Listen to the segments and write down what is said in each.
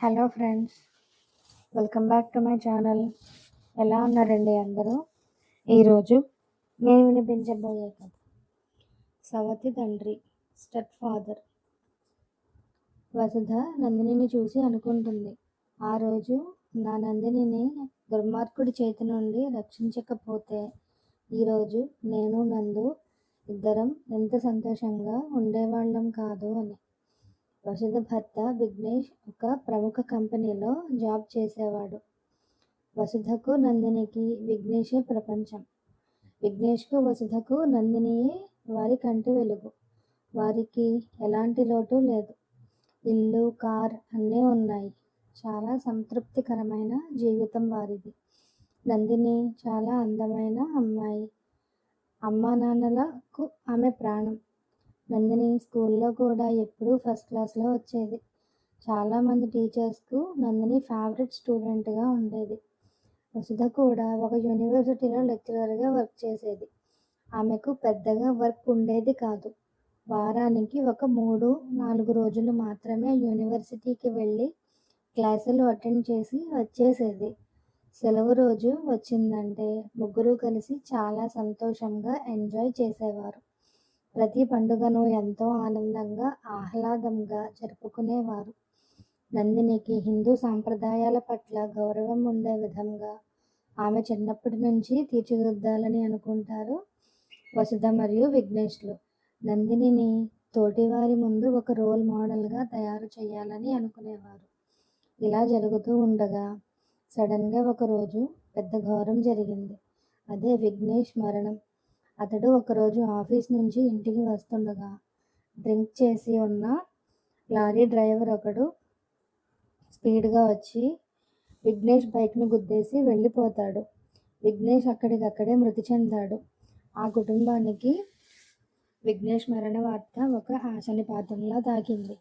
Hello friends welcome back to my channel. ఎలా ఉన్నారండి అందరూ? ఈరోజు నేను వినిపించబోయే కథ సవతి తండ్రి స్టెప్ ఫాదర్. వసుధ నందినిని చూసి అనుకుంటుంది. ఆ రోజు నా నందినిని దుర్మార్గుడి చేతి నుండి రక్షించకపోతే ఈరోజు నేను నందు ఇద్దరం ఎంత సంతోషంగా ఉండేవాళ్ళం కాదు అని. వసుధ భర్త విఘ్నేష్ ఒక ప్రముఖ కంపెనీలో జాబ్ చేసేవాడు. వసుధకు నందినికి విఘ్నేషే ప్రపంచం. విఘ్నేష్కు వసుధకు నందినియే వారి కంటి వెలుగు. వారికి ఎలాంటి లోటు లేదు. ఇల్లు కార్ అన్నీ ఉన్నాయి. చాలా సంతృప్తికరమైన జీవితం వారిది. నందిని చాలా అందమైన అమ్మాయి. అమ్మా నాన్నలకు ఆమె ప్రాణం. నందిని స్కూల్లో కూడా ఎప్పుడూ ఫస్ట్ క్లాస్లో వచ్చేది. చాలామంది టీచర్స్కు నందిని ఫేవరెట్ స్టూడెంట్గా ఉండేది. వసుధ కూడా ఒక యూనివర్సిటీలో లెక్చరర్గా వర్క్ చేసేది. ఆమెకు పెద్దగా వర్క్ ఉండేది కాదు. వారానికి ఒక మూడు నాలుగు రోజులు మాత్రమే యూనివర్సిటీకి వెళ్ళి క్లాసులు అటెండ్ చేసి వచ్చేసేది. సెలవు రోజు వచ్చిందంటే ముగ్గురు కలిసి చాలా సంతోషంగా ఎంజాయ్ చేసేవారు. ప్రతి పండుగను ఎంతో ఆనందంగా ఆహ్లాదంగా జరుపుకునేవారు. నందినికి హిందూ సాంప్రదాయాల పట్ల గౌరవం ఉండే విధంగా ఆమె చిన్నప్పటి నుంచి తీర్చిదిద్దాలని అనుకుంటారు వసుధ మరియు విఘ్నేష్లు. నందినిని తోటివారి ముందు ఒక రోల్ మోడల్గా తయారు చేయాలని అనుకునేవారు. ఇలా జరుగుతూ ఉండగా సడన్గా ఒకరోజు పెద్ద ఘోరం జరిగింది. అదే విఘ్నేష్ మరణం. అతడు ఒకరోజు ఆఫీస్ నుంచి ఇంటికి వస్తుండగా డ్రింక్ చేసి ఉన్న లారీ డ్రైవర్ ఒకడు స్పీడ్గా వచ్చి విఘ్నేష్ బైక్ను గుద్దేసి వెళ్ళిపోతాడు. విఘ్నేష్ అక్కడికక్కడే మృతి చెందాడు. ఆ కుటుంబానికి విఘ్నేష్ మరణ వార్త ఒక ఆశనిపాతంలా తాకింది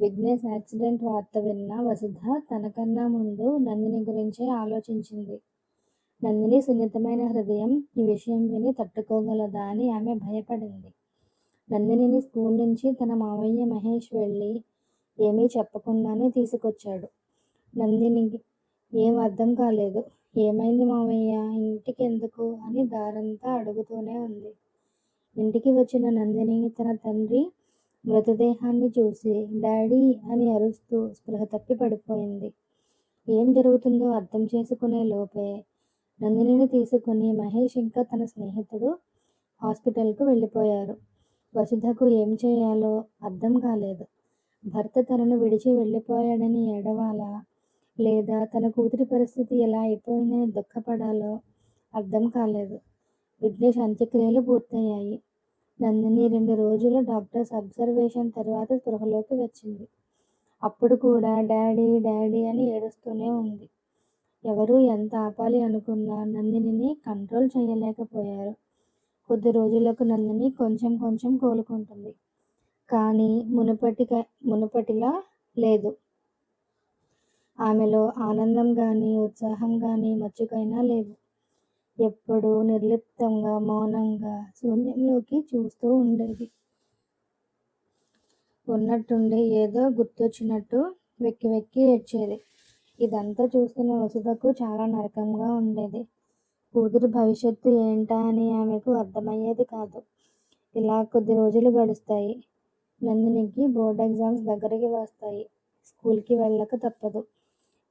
విఘ్నేష్ యాక్సిడెంట్ వార్త విన్న వసుధ తనకన్నా ముందు నందిని గురించే ఆలోచించింది. నందిని సున్నితమైన హృదయం ఈ విషయం విని తట్టుకోగలదా అని ఆమె భయపడింది. నందినిని స్కూల్ నుంచి తన మావయ్య మహేష్ వెళ్ళి ఏమీ చెప్పకుండానే తీసుకొచ్చాడు. నందినికి ఏం అర్థం కాలేదు. ఏమైంది మావయ్య? ఇంటికి ఎందుకు అని దారంతా అడుగుతూనే ఉంది. ఇంటికి వచ్చిన నందిని తన తండ్రి మృతదేహాన్ని చూసి డాడీ అని అరుస్తూ స్పృహ తప్పి పడిపోయింది. ఏం జరుగుతుందో అర్థం చేసుకునే లోపే నందినిని తీసుకుని మహేష్ ఇంకా తన స్నేహితుడు హాస్పిటల్కు వెళ్ళిపోయారు. వసుధకు ఏం చేయాలో అర్థం కాలేదు. భర్త తనను విడిచి వెళ్ళిపోయాడని ఏడవాలా? లేదా తన కూతురి పరిస్థితి ఎలా అయిపోయిందని దుఃఖపడాలో అర్థం కాలేదు. విఘ్నేష్ అంత్యక్రియలు పూర్తయ్యాయి. నందిని రెండు రోజుల డాక్టర్స్ అబ్జర్వేషన్ తర్వాత స్పృహలోకి వచ్చింది. అప్పుడు కూడా డాడీ డాడీ అని ఏడుస్తూనే ఉంది. ఎవరు ఎంత ఆపాలి అనుకున్నా నందినిని కంట్రోల్ చేయలేకపోయారు. కొద్ది రోజులకు నందిని కొంచెం కొంచెం కోలుకుంటుంది. కానీ మునుపటి మునుపటిలా లేదు. ఆమెలో ఆనందం కానీ ఉత్సాహం కానీ మచ్చుకైనా లేవు. ఎప్పుడూ నిర్లిప్తంగా మౌనంగా శూన్యంలోకి చూస్తూ ఉండేది. ఉన్నట్టుండి ఏదో గుర్తొచ్చినట్టు వెక్కి వెక్కి ఏడ్చేది. ఇదంతా చూస్తున్న వసుధకు చాలా నరకంగా ఉండేది. కూతురు భవిష్యత్తు ఏంటా అని ఆమెకు అర్థమయ్యేది కాదు. ఇలా కొద్ది రోజులు గడుస్తాయి. నందినికి బోర్డ్ ఎగ్జామ్స్ దగ్గరికి వస్తాయి. స్కూల్కి వెళ్ళక తప్పదు.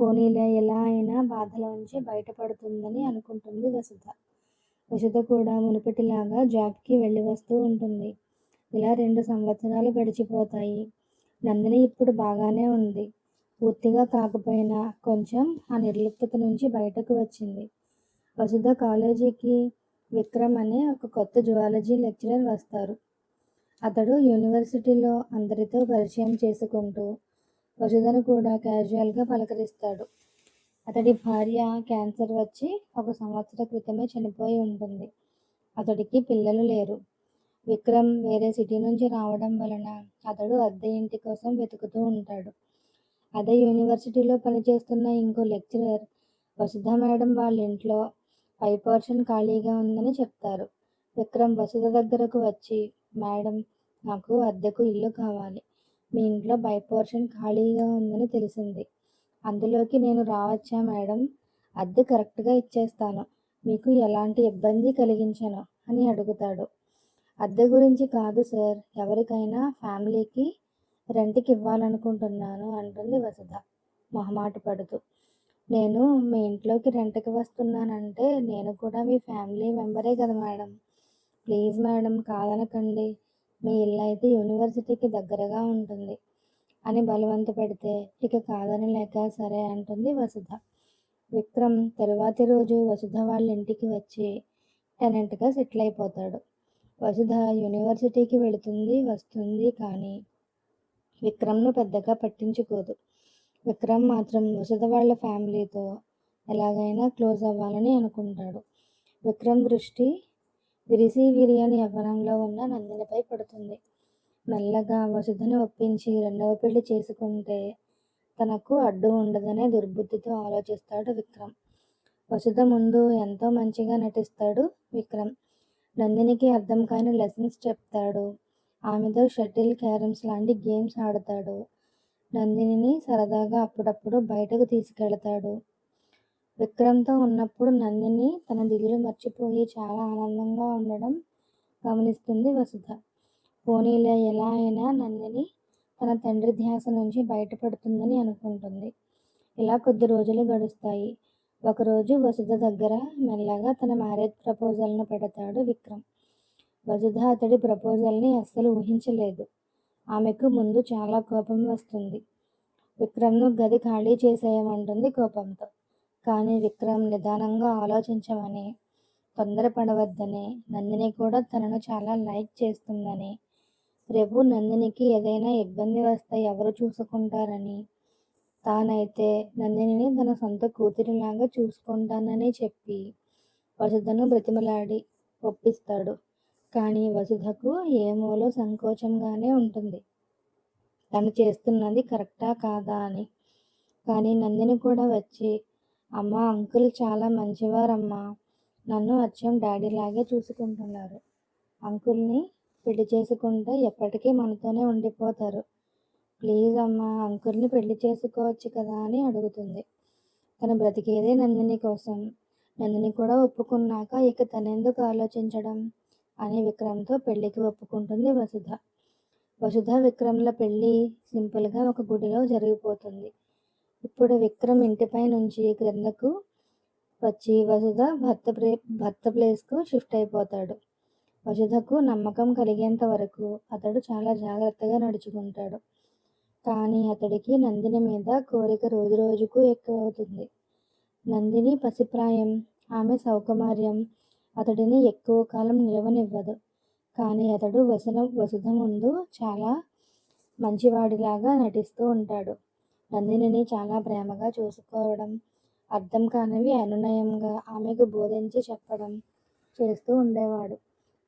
పోనీలే ఎలా అయినా బాధలోంచి బయటపడుతుందని అనుకుంటుంది వసుధ. వసుధ కూడా మునుపటిలాగా జాబ్కి వెళ్ళి వస్తూ ఉంటుంది. ఇలా రెండు సంవత్సరాలు గడిచిపోతాయి. నందిని ఇప్పుడు బాగానే ఉంది. పూర్తిగా కాకపోయినా కొంచెం ఆ నిర్లిప్తత నుంచి బయటకు వచ్చింది. వసుధ కాలేజీకి విక్రమ్ అనే ఒక కొత్త జువాలజీ లెక్చరర్ వస్తారు. అతడు యూనివర్సిటీలో అందరితో పరిచయం చేసుకుంటూ వసుధను కూడా క్యాజువల్గా పలకరిస్తాడు. అతడి భార్య క్యాన్సర్ వచ్చి ఒక సంవత్సర క్రితమే చనిపోయి ఉంటుంది. అతడికి పిల్లలు లేరు. విక్రమ్ వేరే సిటీ నుంచి రావడం వలన అతడు అద్దె ఇంటి కోసం వెతుకుతూ ఉంటాడు. అదే యూనివర్సిటీలో పనిచేస్తున్న ఇంకో లెక్చరర్ వసుధ మేడం వాళ్ళ ఇంట్లో పై పోర్షన్ ఖాళీగా ఉందని చెప్తారు. విక్రమ్ వసుధ దగ్గరకు వచ్చి మేడం నాకు అద్దెకు ఇల్లు కావాలి. మీ ఇంట్లో బై పోర్షన్ ఖాళీగా ఉందని తెలిసింది. అందులోకి నేను రావచ్చా మేడం? అద్దె కరెక్ట్గా ఇచ్చేస్తాను. మీకు ఎలాంటి ఇబ్బంది కలిగించను అని అడుగుతాడు. అద్దె గురించి కాదు సార్. ఎవరికైనా ఫ్యామిలీకి రెంట్కి ఇవ్వాలనుకుంటున్నాను అంటుంది వసుధ. మొహమాట పడుతూ. నేను మీ ఇంట్లోకి రెంట్కి వస్తున్నానంటే నేను కూడా మీ ఫ్యామిలీ మెంబరే కదా మేడం. ప్లీజ్ మేడం కాదనకండి. మీ ఇల్లు అయితే యూనివర్సిటీకి దగ్గరగా ఉంటుంది. అని బలవంత పెడితే ఇక కాదని లేక సరే అంటుంది వసుధ. విక్రమ్ తరువాతి రోజు వసుధ వాళ్ళ ఇంటికి వచ్చి టెనెంట్గా సెటిల్ అయిపోతాడు. వసుధ యూనివర్సిటీకి వెళుతుంది వస్తుంది కానీ విక్రమ్ను పెద్దగా పట్టించుకోదు. విక్రమ్ మాత్రం వసుధ వాళ్ళ ఫ్యామిలీతో ఎలాగైనా క్లోజ్ అవ్వాలని అనుకుంటాడు. విక్రమ్ దృష్టి విరిసి విరియని యవ్వనంలో ఉన్న నందినిపై పడుతుంది. మెల్లగా వసుధను ఒప్పించి రెండవ పెళ్ళి చేసుకుంటే తనకు అడ్డు ఉండదనే దుర్బుద్ధితో ఆలోచిస్తాడు విక్రమ్. వసుధ ముందు ఎంతో మంచిగా నటిస్తాడు విక్రమ్. నందినికి అర్థం కాని లెసన్స్ చెప్తాడు. ఆమెతో షటిల్ క్యారమ్స్ లాంటి గేమ్స్ ఆడతాడు. నందినిని సరదాగా అప్పుడప్పుడు బయటకు తీసుకెళ్తాడు. విక్రమ్తో ఉన్నప్పుడు నందిని తన దిగులు మర్చిపోయి చాలా ఆనందంగా ఉండడం గమనిస్తుంది వసుధ. పోనీలో ఎలా అయినా నందిని తన తండ్రి ధ్యాస నుంచి బయటపడుతుందని అనుకుంటుంది. ఇలా కొద్ది రోజులు గడుస్తాయి. ఒకరోజు వసుధ దగ్గర మెల్లగా తన మ్యారేజ్ ప్రపోజల్ను పెడతాడు విక్రమ్. వజుధ అతడి ప్రపోజల్ని అస్సలు ఊహించలేదు. ఆమెకు ముందు చాలా కోపం వస్తుంది. విక్రమ్ను గది ఖాళీ చేసేయమంటుంది కోపంతో. కానీ విక్రమ్ నిదానంగా ఆలోచించమని తొందరపడవద్దని నందిని కూడా తనను చాలా లైక్ చేస్తుందని రేపు నందినికి ఏదైనా ఇబ్బంది వస్తే ఎవరు చూసుకుంటారని తానైతే నందినిని తన సొంత కూతురిలాగా చూసుకుంటానని చెప్పి వసుధను బ్రతిమలాడి ఒప్పిస్తాడు. కానీ వసుధకు ఏమోలో సంకోచంగానే ఉంటుంది. తను చేస్తున్నది కరెక్టా కాదా అని. కానీ నందిని కూడా వచ్చి అమ్మ అంకుల్ చాలా మంచివారమ్మా. నన్ను అచ్చం డాడీలాగే చూసుకుంటున్నారు. అంకుల్ని పెళ్ళి చేసుకుంటే ఎప్పటికీ మనతోనే ఉండిపోతారు. ప్లీజ్ అమ్మా అంకుల్ని పెళ్ళి చేసుకోవచ్చు కదా అని అడుగుతుంది. తను బ్రతికేదే నందిని కోసం. నందిని కూడా ఒప్పుకున్నాక ఇక తనెందుకు ఆలోచించడం? అని విక్రమ్తో పెళ్ళికి ఒప్పుకుంటుంది వసుధ. వసుధ విక్రమ్ల పెళ్ళి సింపుల్గా ఒక గుడిలో జరిగిపోతుంది. ఇప్పుడు విక్రమ్ ఇంటిపై నుంచి క్రిందకు వచ్చి వసుధ భర్త ప్లే భర్త ప్లేస్కు షిఫ్ట్ అయిపోతాడు. వసుధకు నమ్మకం కలిగేంత వరకు అతడు చాలా జాగ్రత్తగా నడుచుకుంటాడు. కానీ అతడికి నందిని మీద కోరిక రోజు రోజుకు ఎక్కువ అవుతుంది నందిని పసిప్రాయం ఆమె సౌకుమార్యం అతడిని ఎక్కువ కాలం నిలవనివ్వదు. కానీ అతడు వసన వసుధ ముందు చాలా మంచివాడిలాగా నటిస్తూ ఉంటాడు. నందినిని చాలా ప్రేమగా చూసుకోవడం అర్థం కానివి అనునయంగా ఆమెకు బోధించి చెప్పడం చేస్తూ ఉండేవాడు.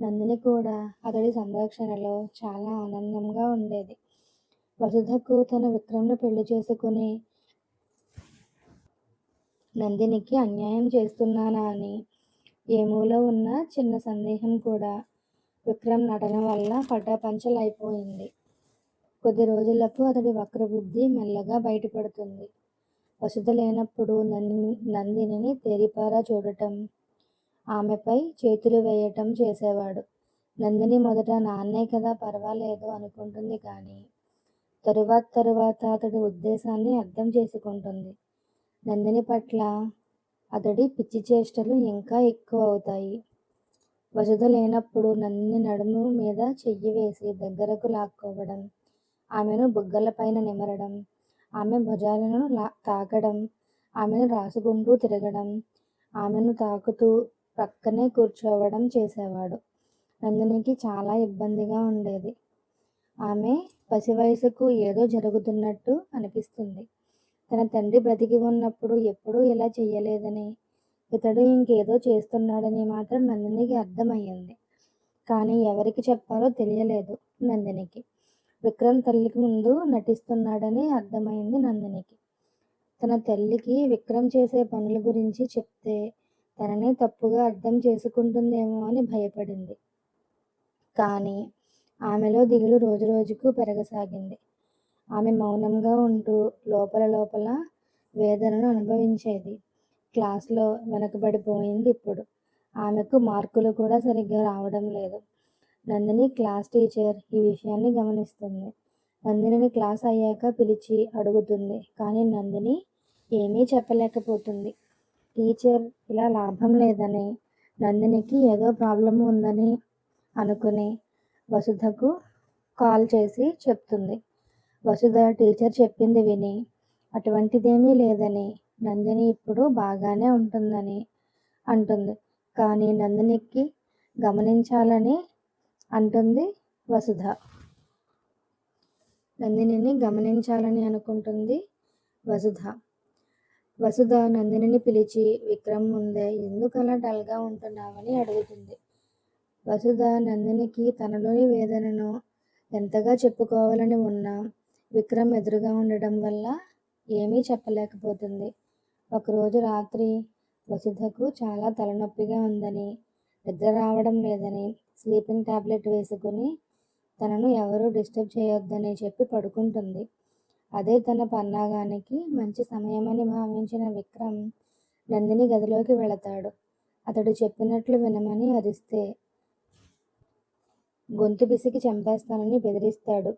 నందిని కూడా అతడి సంరక్షణలో చాలా ఆనందంగా ఉండేది. వసుధకు తన విక్రమ్ను పెళ్ళి చేసుకుని నందినికి అన్యాయం చేస్తున్నానా అని ఏమూలో ఉన్న చిన్న సందేహం కూడా విక్రమ్ నటన వల్ల పడ్డపంచలైపోయింది కొద్ది రోజులకు అతడి వక్రబుద్ధి మెల్లగా బయటపడుతుంది. వసుధ లేనప్పుడు నందిని నందినిని తేరిపారా చూడటం ఆమెపై చేతులు వేయటం చేసేవాడు. నందిని మొదట నాన్నే కదా పర్వాలేదు అనుకుంటుంది కానీ తరువాత తరువాత అతడి ఉద్దేశాన్ని అర్థం చేసుకుంటుంది. నందిని పట్ల అతడి పిచ్చి చేష్టలు ఇంకా ఎక్కువ అవుతాయి వసుధ లేనప్పుడు నందిని నడుము మీద చెయ్యి వేసి దగ్గరకు లాక్కోవడం ఆమెను బుగ్గలపైన నిమరడం ఆమె భుజాలను లా తాకడం ఆమెను రాసుకుంటూ తిరగడం ఆమెను తాకుతూ పక్కనే కూర్చోవడం చేసేవాడు. నందినికి చాలా ఇబ్బందిగా ఉండేది. ఆమె పసి వయసుకు ఏదో జరుగుతున్నట్టు అనిపిస్తుంది. తన తండ్రి బ్రతికి ఉన్నప్పుడు ఎప్పుడూ ఇలా చేయలేదని ఇతడు ఇంకేదో చేస్తున్నాడని మాత్రం నందినికి అర్థమయ్యింది. కానీ ఎవరికి చెప్పాలో తెలియలేదు నందినికి. విక్రమ్ తల్లికి ముందు నటిస్తున్నాడని అర్థమైంది నందినికి. తన తల్లికి విక్రమ్ చేసే పనుల గురించి చెప్తే తననే తప్పుగా అర్థం చేసుకుంటుందేమో అని భయపడింది. కానీ ఆమెలో దిగులు రోజు రోజుకు పెరగసాగింది. ఆమె మౌనంగా ఉంటూ లోపల లోపల వేదనను అనుభవించేది. క్లాస్లో వెనకబడిపోయింది ఇప్పుడు. ఆమెకు మార్కులు కూడా సరిగ్గా రావడం లేదు. నందిని క్లాస్ టీచర్ ఈ విషయాన్ని గమనిస్తుంది. నందినిని క్లాస్ అయ్యాక పిలిచి అడుగుతుంది. కానీ నందిని ఏమీ చెప్పలేకపోతుంది. టీచర్ ఇలా లాభం లేదని నందినికి ఏదో ప్రాబ్లం ఉందని అనుకుని వసుధకు కాల్ చేసి చెప్తుంది. వసుధ టీచర్ చెప్పింది విని అటువంటిదేమీ లేదని. నందిని ఇప్పుడు బాగానే ఉంటుందని అంటుంది. కానీ నందినికి గమనించాలని అంటుంది వసుధ. నందినిని గమనించాలని అనుకుంటుంది వసుధ. వసుధ నందినిని పిలిచి విక్రమ్ ముందే ఎందుకలా డల్గా ఉంటున్నావని అడుగుతుంది. వసుధ నందినికి తనలోని వేదనను ఎంతగా చెప్పుకోవాలని ఉన్నా విక్రమ్ ఎదురుగా ఉండడం వల్ల ఏమీ చెప్పలేకపోతుంది. ఒకరోజు రాత్రి వసుధకు చాలా తలనొప్పిగా ఉందని నిద్ర రావడం లేదని స్లీపింగ్ టాబ్లెట్ వేసుకుని తనను ఎవరూ డిస్టర్బ్ చేయొద్దని చెప్పి పడుకుంటుంది. అదే తన పన్నాగానికి మంచి సమయమని భావించిన విక్రమ్ నందిని గదిలోకి వెళతాడు. అతడు చెప్పినట్లు వినమని అరిస్తే గొంతు పిసికి చంపేస్తానని బెదిరిస్తాడు.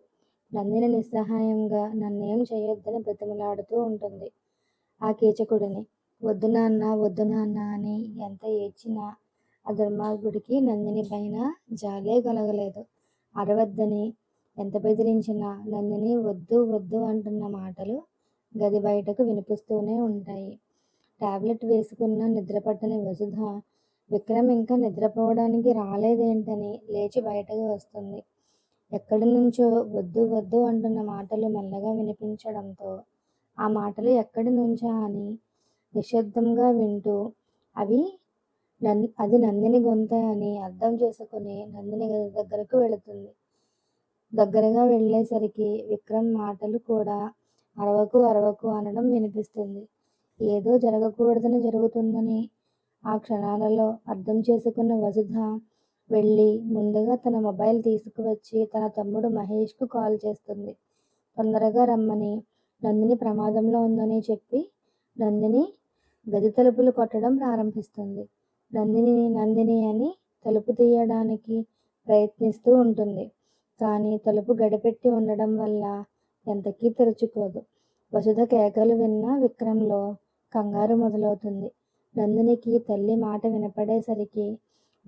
నందిని నిస్సహాయంగా నన్నేం చేయొద్దని బ్రతిమలాడుతూ ఉంటుంది. ఆ కీచకుడిని వద్దు నాన్న వద్దు నాన్న అని ఎంత ఏడ్చినా ఆ దుర్మార్గుడికి నందిని పైన జాలే కలగలేదు. అరవద్దని ఎంత బెదిరించినా నందిని వద్దు వద్దు అంటున్న మాటలు గది బయటకు వినిపిస్తూనే ఉంటాయి. టాబ్లెట్ వేసుకున్న నిద్రపట్టని వసుధ విక్రమ్ ఇంకా నిద్రపోవడానికి రాలేదేంటని లేచి బయటకు వస్తుంది. ఎక్కడి నుంచో వద్దు వద్దు అంటున్న మాటలు మెల్లగా వినిపించడంతో ఆ మాటలు ఎక్కడి నుంచా అని నిశ్శబ్దంగా వింటూ అవి నం అది నందిని గొంత అని అర్థం చేసుకుని నందిని గది దగ్గరకు వెళుతుంది. దగ్గరగా వెళ్ళేసరికి విక్రమ్ మాటలు కూడా అరవకు అరవకు అనడం వినిపిస్తుంది. ఏదో జరగకూడదని జరుగుతుందని ఆ క్షణాలలో అర్థం చేసుకున్న వసుధ వెళ్ళి ముందుగా తన మొబైల్ తీసుకువచ్చి తన తమ్ముడు మహేష్కు కాల్ చేస్తుంది. తొందరగా రమ్మని. నందిని ప్రమాదంలో ఉందని చెప్పి నందిని గది తలుపులు కొట్టడం ప్రారంభిస్తుంది. నందిని నందిని అని తలుపు తీయడానికి ప్రయత్నిస్తూ ఉంటుంది. కానీ తలుపు గడిపెట్టి ఉండడం వల్ల ఎంతకీ తెరుచుకోదు. వసుధ కేకలు విన్న విక్రమ్లో కంగారు మొదలవుతుంది. నందినికి తల్లి మాట వినపడేసరికి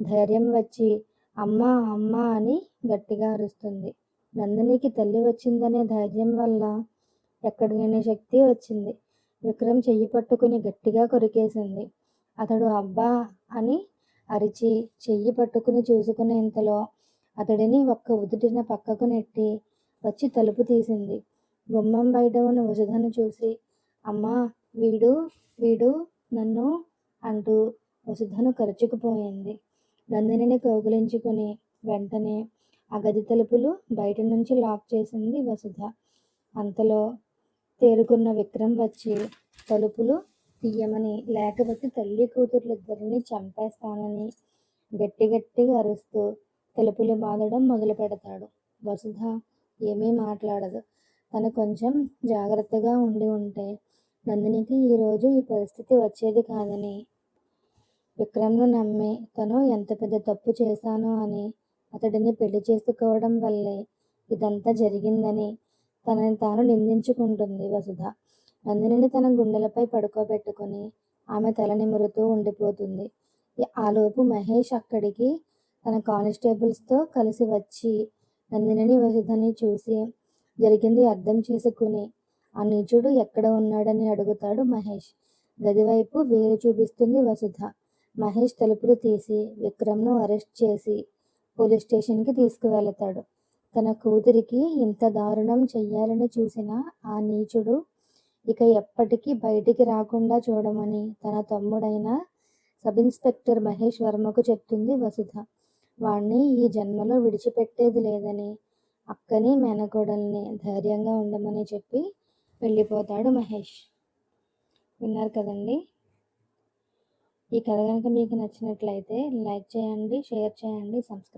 ధైర్యం వచ్చి అమ్మా అమ్మా అని గట్టిగా అరుస్తుంది. నందినికి తల్లి వచ్చిందనే ధైర్యం వల్ల ఎక్కడ శక్తి వచ్చింది. విక్రమ్ చెయ్యి పట్టుకుని గట్టిగా కొరికేసింది. అతడు అబ్బా అని అరిచి చెయ్యి పట్టుకుని చూసుకునేంతలో అతడిని ఒక్క ఉదుటిన పక్కకు నెట్టి వచ్చి తలుపు తీసింది. గుమ్మం బయట ఉన్న వసుధను చూసి అమ్మా వీడు వీడు నన్ను అంటూ వసుధను కరుచుకుపోయింది. నందినిని కౌగిలించుకుని వెంటనే ఆ గది తలుపులు బయట నుంచి లాక్ చేసింది వసుధ. అంతలో తేరుకున్న విక్రమ్ వచ్చి తలుపులు తీయమని లేకపోతే తల్లి కూతుర్లిద్దరిని చంపేస్తానని గట్టి గట్టిగా అరుస్తూ తలుపులు బాదడం మొదలు పెడతాడు. వసుధ ఏమీ మాట్లాడదు. తను కొంచెం జాగ్రత్తగా ఉండి ఉంటే నందినికి ఈరోజు ఈ పరిస్థితి వచ్చేది కాదని విక్రమ్ను నమ్మి తను ఎంత పెద్ద తప్పు చేశానో అని అతడిని పెళ్ళి చేసుకోవడం వల్లే ఇదంతా జరిగిందని తనని తాను నిందించుకుంటుంది వసుధ. నందినిని తన గుండెలపై పడుకోబెట్టుకుని ఆమె తల నిమురుతూ ఉండిపోతుంది. ఆలోపు మహేష్ అక్కడికి తన కానిస్టేబుల్స్తో కలిసి వచ్చి నందినిని వసుధని చూసి జరిగింది అర్థం చేసుకుని ఆ నీచుడు ఎక్కడ ఉన్నాడని అడుగుతాడు మహేష్. గదివైపు వేలు చూపిస్తుంది వసుధ. మహేష్ తలుపులు తీసి విక్రమ్ను అరెస్ట్ చేసి పోలీస్ స్టేషన్కి తీసుకువెళతాడు. తన కూతురికి ఇంత దారుణం చెయ్యాలని చూసిన ఆ నీచుడు ఇక ఎప్పటికీ బయటికి రాకుండా చూడమని తన తమ్ముడైన సబ్ ఇన్స్పెక్టర్ మహేష్ వర్మకు చెప్తుంది వసుధ. వాణ్ణి ఈ జన్మలో విడిచిపెట్టేది లేదని అక్కని మేనకోడల్ని ధైర్యంగా ఉండమని చెప్పి వెళ్ళిపోతాడు మహేష్. విన్నారు కదండి? ఈ కథ కనుక మీకు నచ్చినట్లయితే లైక్ చేయండి షేర్ చేయండి సబ్స్క్రైబ్